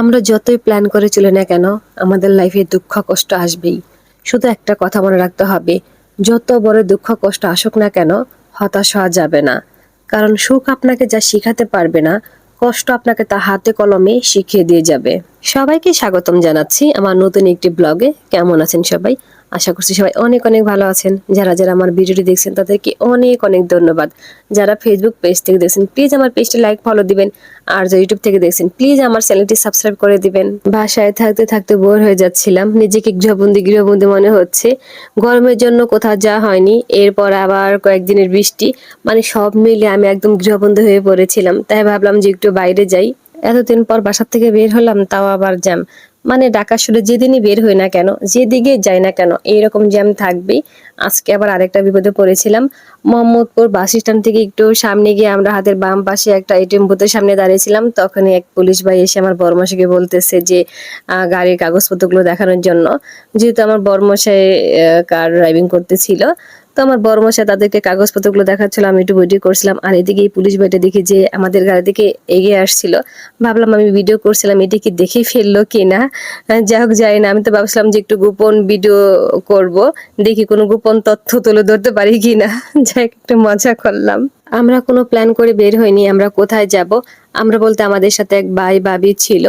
আমরা যতই প্ল্যান করে চলে না কেন, আমাদের লাইফে দুঃখ, কষ্ট আসবেই। শুধু একটা কথা মনে রাখতে হবে, যত বড় দুঃখ, কষ্ট আসুক না কেন, হতাশ হওয়া যাবে না। কারণ সুখ আপনাকে যা শিখাতে পারবে না, কষ্ট আপনাকে তা হাতে কলমে শিখিয়ে দিয়ে যাবে। সবাইকে স্বাগতম জানাচ্ছি আমার নতুন একটি ব্লগে কেমন আছেন সবাই? আশা করছি সবাই অনেক অনেক ভালো আছেন। যারা যারা আমার ভিডিওটি দেখছেন, তাদেরকে অনেক অনেক ধন্যবাদ। যারা ফেসবুক পেজ থেকে দেখছেন প্লিজ আমার পেজটি লাইক ফলো দিবেন। আর যারা ইউটিউব থেকে দেখছেন প্লিজ আমার চ্যানেলটি সাবস্ক্রাইব করে দিবেন। বাসায় থাকতে থাকতে বোর হয়ে যাচ্ছিলাম। নিজেকে গৃহবন্দী গৃহবন্দী মনে হচ্ছে। গরমের জন্য কোথাও যাওয়া হয়নি। এরপর আবার কয়েকদিনের বৃষ্টি। মানে সব মিলে আমি একদম গৃহবন্দী হয়ে পড়েছিলাম। তাই ভাবলাম যে একটু বাইরে যাই। এতদিন পর বাসার থেকে বের হলাম, তাও আবার জ্যাম মানে ঢাকা শুধু যেদিনই বের হই না কেন, যেদিকে যাই না কেন, এইরকম জ্যাম থাকবেই। আজকে আবার আরেকটা বিপদে পড়েছিলাম। মোহাম্মদপুর বাস স্ট্যান্ড থেকে একটু সামনে গিয়ে আমরা হাতের বাম পাশে একটা এটিএম বুথের সামনে দাঁড়িয়েছিলাম। তখনই এক পুলিশ ভাই এসে আমার বর্মশাকে বলতেছে যে গাড়ির কাগজপত্রগুলো দেখানোর জন্য। যেহেতু আমার বর্মশাই কার ড্রাইভিং করতেছিল তো আমার বড় মশাই তাদেরকে কাগজপত্রগুলো দেখাচ্ছিল, আমি একটু ভিডিও করছিলাম। আর এদিকে পুলিশ ভাইটা দেখি যে আমাদের গাড়ি দিকে এগিয়ে আসছিল, ভাবলাম আমি ভিডিও করছিলাম, এটি কি দেখে ফেলল কি না? যাই হোক, যাই না, আমি তো ভাবছিলাম যে একটু গোপন ভিডিও করব, দেখি কোনো গোপন তথ্য তুলে ধরতে পারি কি না। যাই একটু মজা করলাম। আমরা কোনো প্ল্যান করে বের হইনি, আমরা কোথায় যাব? আমরা বলতে আমাদের সাথে এক ভাই, ভাবি ছিল।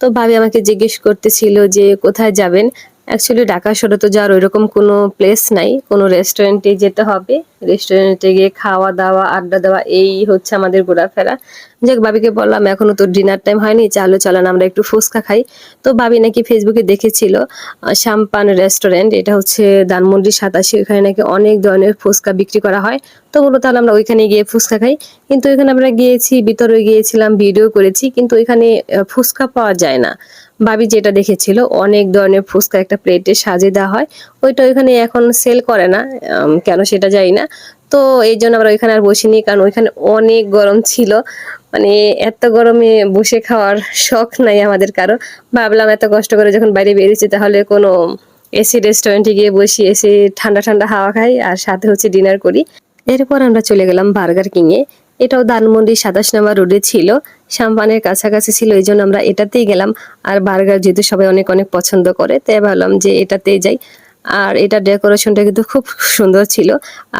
তো ভাবি আমাকে জিজ্ঞেস করতেছিল যে কোথায় যাবেন? অ্যাকচুয়ালি ঢাকা শহরে তো যাওয়ার ওইরকম কোনো প্লেস নাই কোনো রেস্টুরেন্টে যেতে হবে। রেস্টুরেন্টে গিয়ে খাওয়া দাওয়া, আড্ডা দেওয়া, এই হচ্ছে আমাদের ঘোরাফেরা। যাক বাবিকে বললাম, এখনও তো ডিনার টাইম হয়নি, চালো, চলেন, আমরা একটু ফুচকা খাই। তো বাবি নাকি ফেসবুকে দেখেছিল শ্যাম্পান রেস্টুরেন্ট এটা হচ্ছে ধানমন্ডি সাতাশি, ওখানে নাকি অনেক ধরনের ফুচকা বিক্রি করা হয়। তো বলো তাহলে আমরা ওইখানে গিয়ে ফুচকা খাই। কিন্তু ওইখানে আমরা গিয়েছি, ভিতরে গিয়েছিলাম ভিডিও করেছি, কিন্তু ওইখানে ফুচকা পাওয়া যায় না। বাবি যেটা দেখেছিল, অনেক ধরনের ফুচকা একটা প্লেটে সাজিয়ে দেওয়া হয়। ওইটা ওইখানে এখন সেল করে না কেন সেটা যাই না। তো এই জন্য আমরা ওইখানে আর বসিনি, কারণ ওইখানে অনেক গরম ছিল। মানে এত গরমে বসে খাওয়ার শখ নাই আমাদের কারও। ভাবলাম এত কষ্ট করে যখন বাইরে বেরিয়েছি তাহলে কোনো এসি রেস্টুরেন্টে গিয়ে বসি, এসে ঠান্ডা ঠান্ডা হাওয়া খাই আর সাথে হচ্ছে ডিনার করি। এরপর আমরা চলে গেলাম বার্গার কিংয়ে। এটাও ধানমন্ডি সাতাশ নম্বর রোডে ছিল, সাম্পানের কাছাকাছি ছিল, এই জন্য আমরা এটাতেই গেলাম। আর বার্গার যেহেতু সবাই অনেক অনেক পছন্দ করে, তাই ভাবলাম যে এটাতেই যাই। আর এটা ডেকোরেশনটা কিন্তু খুব সুন্দর ছিল।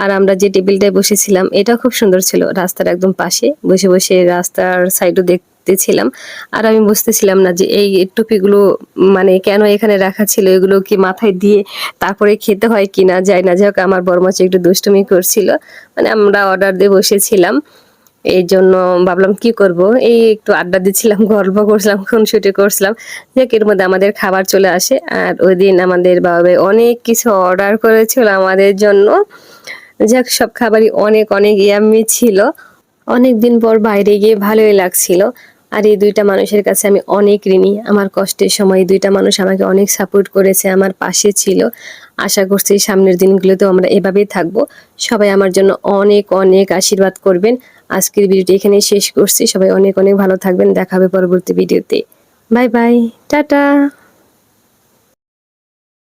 আর আমরা যে টেবিলটায় বসেছিলাম এটা খুব সুন্দর ছিল। রাস্তার একদম পাশে বসে বসে রাস্তার সাইডও দেখতেছিলাম। আর আমি বুঝতেছিলাম না যে এই টুপিগুলো মানে কেন এখানে রাখা ছিল, এগুলো কি মাথায় দিয়ে তারপরে খেতে হয় কিনা যায় না যাই হোক, আমার বড় মাছ একটু দুষ্টুমি করছিল। মানে আমরা অর্ডার দিয়ে বসেছিলাম। এই জন্য ভাবলাম কি করব? এই একটু আড্ডা দিচ্ছিলাম, গল্প করছিলাম, খুনসুটি করছিলাম। যাক, এর মধ্যে আমাদের খাবার চলে আসে। আর ওই দিন আমাদের বাবা অনেক কিছু অর্ডার করেছিল আমাদের জন্য। যাক, সব খাবারই অনেক অনেক ইয়ামি ছিল। অনেক দিন পর বাইরে গিয়ে ভালোই লাগছিল। আর এই দুইটা মানুষের কাছে আমি অনেক ঋণী। আমার কষ্টের সময় দুইটা মানুষ আমাকে অনেক সাপোর্ট করেছে, আমার পাশে ছিল। আশা করছি সামনের দিনগুলোতেও আমরা এভাবেই থাকব। সবাই আমার জন্য অনেক অনেক আশীর্বাদ করবেন। আজকের ভিডিওটি এখানে শেষ করছি। সবাই অনেক অনেক ভালো থাকবেন। দেখাবে পরবর্তী ভিডিওতে। Bye bye. টাটা।